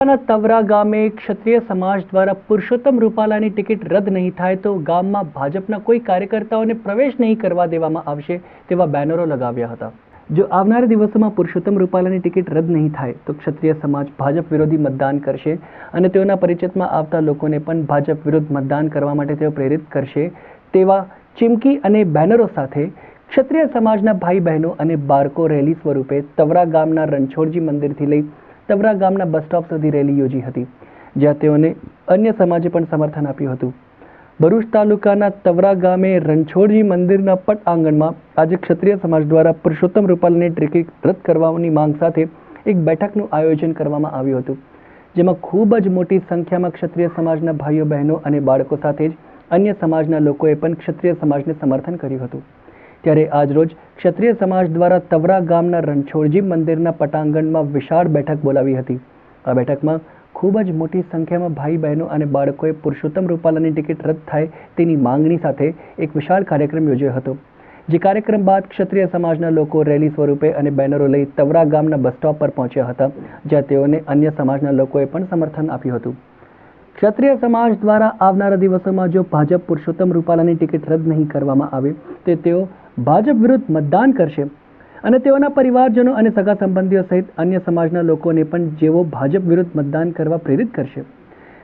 તવરા ગામે ક્ષત્રિય સમાજ દ્વારા પુરુષોત્તમ રૂપાલાની ટિકિટ રદ નહીં થાય તો ગામમાં ભાજપના કોઈ કાર્યકર્તાઓને પ્રવેશ નહીં કરવા દેવામાં આવશે તેવા બેનરો લગાવ્યા હતા. જો આવનારા દિવસોમાં પુરુષોત્તમ રૂપાલાની ટિકિટ રદ નહીં થાય તો ક્ષત્રિય સમાજ ભાજપ વિરોધી મતદાન કરશે અને તેઓના પરિચિતમાં આવતા લોકોને પણ ભાજપ વિરુદ્ધ મતદાન કરવા માટે તેઓ પ્રેરિત કરશે તેવા ચીમકી અને બેનરો સાથે ક્ષત્રિય સમાજના ભાઈ બહેનો અને બાળકો રેલી સ્વરૂપે તવરા ગામના રણછોડજી મંદિરથી લઈ તવરા ગામના બસ સ્ટોપ સુધી રેલી યોજી હતી, જ્યાં તેઓને અન્ય સમાજે પણ સમર્થન આપ્યું હતું. ભરૂચ તાલુકાના તવરા ગામે રણછોડજી મંદિરના પટ આંગણમાં આજે ક્ષત્રિય સમાજ દ્વારા પુરુષોત્તમ રૂપાલને ટિકિટ રદ કરવાની માંગ સાથે એક બેઠકનું આયોજન કરવામાં આવ્યું હતું, જેમાં ખૂબ જ મોટી સંખ્યામાં ક્ષત્રિય સમાજના ભાઈઓ બહેનો અને બાળકો સાથે જ અન્ય સમાજના લોકોએ પણ ક્ષત્રિય સમાજને સમર્થન કર્યું હતું. ત્યારે આજરોજ ક્ષત્રિય સમાજ દ્વારા તવરા ગામના રણછોડજી મંદિરના પટાંગણમાં વિશાળ બેઠક બોલાવી હતી. આ બેઠકમાં ખૂબ જ મોટી સંખ્યામાં ભાઈ બહેનો અને બાળકોએ પુરુષોત્તમ રૂપાલાની ટિકિટ રદ થાય તેની માંગણી સાથે એક વિશાળ કાર્યક્રમ યોજ્યો હતો. જે કાર્યક્રમ બાદ ક્ષત્રિય સમાજના લોકો રેલી સ્વરૂપે અને બેનરો લઈ તવરા ગામના બસ સ્ટોપ પર પહોંચ્યા હતા, જ્યાં તેઓને અન્ય સમાજના લોકોએ પણ સમર્થન આપ્યું હતું. ક્ષત્રિય સમાજ દ્વારા આવનારા દિવસોમાં જો ભાજપ પુરુષોત્તમ રૂપાલાની ટિકિટ રદ નહીં કરવામાં આવે, તો તેઓ ભાજપ વિરુદ્ધ મતદાન કરશે. અને તેઓના પરિવારજનો અને સગા સંબંધીઓ સહિત અન્ય સમાજના લોકોને પણ જેઓ ભાજપ વિરુદ્ધ મતદાન કરવા પ્રેરિત કરશે.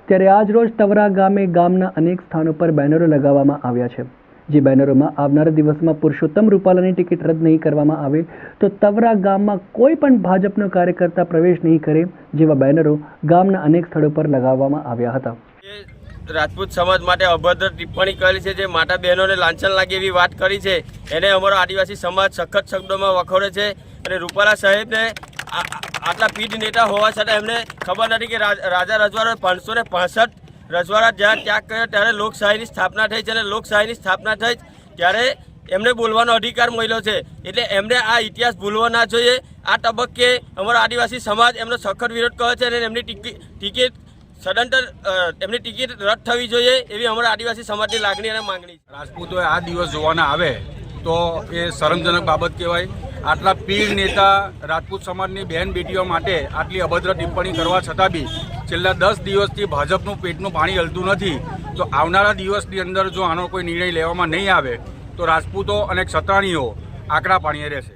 ત્યારે આજ રોજ તવરા ગામે ગામના અનેક સ્થાનો પર બેનરો લગાવવામાં આવ્યા છે. જે બેનરોમાં આવનારા દિવસમાં પુરુષોત્તમ રૂપાલાની ટિકિટ રદ નહીં કરવામાં આવે તો તવરા ગામમાં કોઈ પણ ભાજપનો કાર્યકર્તા પ્રવેશ નહીં કરે જેવા બેનરો ગામના અનેક સ્થળો પર લગાવવામાં આવ્યા હતા. રાજપૂત સમાજ માટે અભદ્ર ટિપ્પણી કરી છે જે માતા બહેનોને લાંછન લાગે એવી વાત કરી છે. એને અમારો આદિવાસી સમાજ સખત શબ્દોમાં વખોડે છે અને રૂપાલા સાહેબને આટલા પીઢ નેતા હોવા છતાં એમને ખબર નથી કે રાજા રજવાડો પાંચસો ને પાસઠ રજવાડા જ્યારે ત્યાગ કર્યો ત્યારે લોકશાહીની સ્થાપના થઈ છે અને લોકશાહીની સ્થાપના થઈ ત્યારે એમને બોલવાનો અધિકાર મળ્યો છે. એટલે એમને આ ઇતિહાસ ભૂલવો ના જોઈએ. આ તબક્કે અમારો આદિવાસી સમાજ એમનો સખત વિરોધ કરે છે અને એમની ટિકિટ સદંતર એમની ટિકિટ રદ થવી જોઈએ એવી અમારા આદિવાસી સમાજની લાગણી અને માંગણી રાજપૂતોએ આ દિવસ જોવાના આવે તો એ શરમજનક બાબત કહેવાય. આટલા પીર નેતા રાજપૂત સમાજની બહેન બેટીઓ માટે આટલી અભદ્ર ટિપ્પણી કરવા છતાં બી છેલ્લા દસ દિવસથી ભાજપનું પેટનું પાણી હલતું નથી, તો આવનારા દિવસની અંદર જો આનો કોઈ નિર્ણય લેવામાં નહીં આવે, તો રાજપૂતો અને ક્ષત્રાણીઓ આકરા પાણીએ રહેશે.